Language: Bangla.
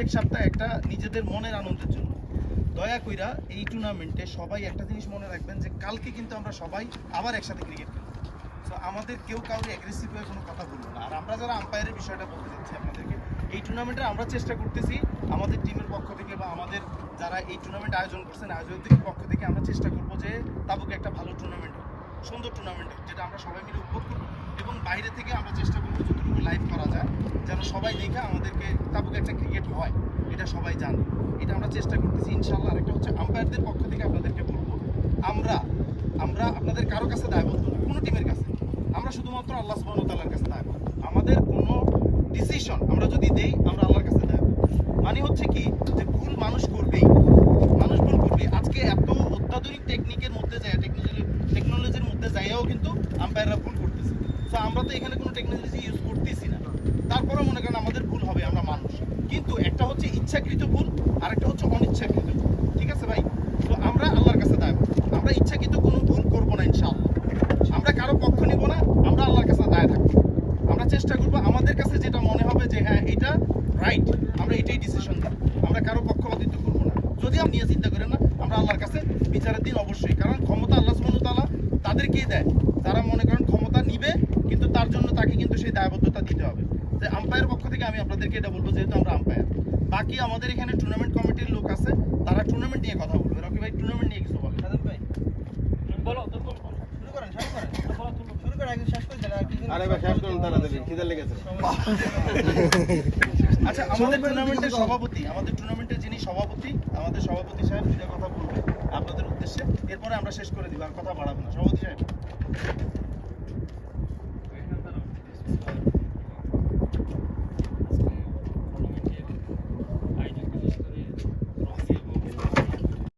প্রত্যেক সপ্তাহে একটা নিজেদের মনের আনন্দের জন্য। দয়া কইরা এই টুর্নামেন্টে সবাই একটা জিনিস মনে রাখবেন যে, কালকে কিন্তু আমরা সবাই আবার একসাথে ক্রিকেট খেলব। তো আমাদের কেউ কাউকে অ্যাগ্রেসিভ হয়ে কোনো কথা বলব না। আর আমরা যারা আম্পায়ারের বিষয়টা বলতে চাচ্ছি আপনাদেরকে, এই টুর্নামেন্টে আমরা চেষ্টা করতেছি আমাদের টিমের পক্ষ থেকে বা আমাদের যারা এই টুর্নামেন্ট আয়োজন করছেন আয়োজকদের পক্ষ থেকে আমরা চেষ্টা করব যে, তাবুকে একটা ভালো টুর্নামেন্ট হোক, সুন্দর টুর্নামেন্ট হোক, যেটা আমরা সবাই মিলে উপভোগ করব। এবং বাইরে থেকে আমরা চেষ্টা করব যতটুকু লাইভ করা যায়, যেন সবাই দেখে ক্রিকেট হয়, এটা সবাই জানে। এটা আমরা চেষ্টা করতেছি, ইনশাল্লাহ। আরেকটা হচ্ছে আম্পায়ারদের পক্ষ থেকে আপনাদেরকে বলব, আমরা আমরা আপনাদের কারও কাছে দায়বদ্ধ না, কোনো টিমের কাছে আমরা শুধুমাত্র আল্লাহ ওয়া কাছে দায়বদ্ধ। আমাদের কোনো ডিসিশন আমরা যদি দেই, আমরা আল্লাহর কাছে দায়বদ্ধ। মানে হচ্ছে কি, যে ভুল মানুষ করবেই। মানুষ ভুল করবে আজকে এত অত্যাধুনিক টেকনিকের মধ্যে যায় টেকনোলজি টেকনোলজির মধ্যে যাইয়াও কিন্তু আম্পায়াররা ভুল করতেছে। তো আমরা তো এখানে কোনো টেকনোলজি ইউজ করতেছি না। তারপরে মনে করেন আমাদের ভুল হবে, আমরা মানুষ কিন্তু একটা হচ্ছে ইচ্ছাকৃত ভুল আর একটা হচ্ছে অনিচ্ছাকৃত ভুল। ঠিক আছে ভাই? তো আমরা আল্লাহর কাছে দায়বদ্ধ। আমরা ইচ্ছাকৃত কোনো ভুল করব না, ইনশাআল্লাহ। আমরা কারও পক্ষ নিব না, আমরা আল্লাহর কাছে দায় থাকব। আমরা চেষ্টা করব আমাদের কাছে যেটা মনে হবে যে হ্যাঁ এটা রাইট আমরা এটাই ডিসিশন দেব আমরা কারও পক্ষপাতিত্ব করব না। যদি আপনি নিয়ে চিন্তা করেন না, আমরা আল্লাহর কাছে বিচারের দিন অবশ্যই। কারণ ক্ষমতা আল্লাহ ওয়া তাদেরকেই দেয়। তারা মনে করেন ক্ষমতা নিবে কিন্তু তার জন্য তাকে কিন্তু সেই দায়বদ্ধতা দিতে হবে। যে আম্পায়ার পক্ষ থেকে আমি আপনাদেরকে এটা বলব যেহেতু আমরা আম্পায়ার বাকি আমাদের এখানে টুর্নামেন্ট কমিটির লোক আছে তারা টুর্নামেন্ট নিয়ে কথা বলবে। রকি ভাই টুর্নামেন্ট নিয়ে কিছু বলেন। সাদম ভাই বলো শুরু করেন শুরু করেন। শুরু করেন একদম শেষ করে দেন আর কি আরে ভাই শেষ করুন তাড়াতাড়ি। খিদে লেগেছে। আচ্ছা আমাদের টুর্নামেন্টের সভাপতি আমাদের টুর্নামেন্টের যিনি সভাপতি আমাদের সভাপতি সাহেব কথা বলবে আপনাদের উদ্দেশ্যে। এরপরে আমরা শেষ করে দিব আর কথা বাড়াবো না। সভাপতি সাহেব।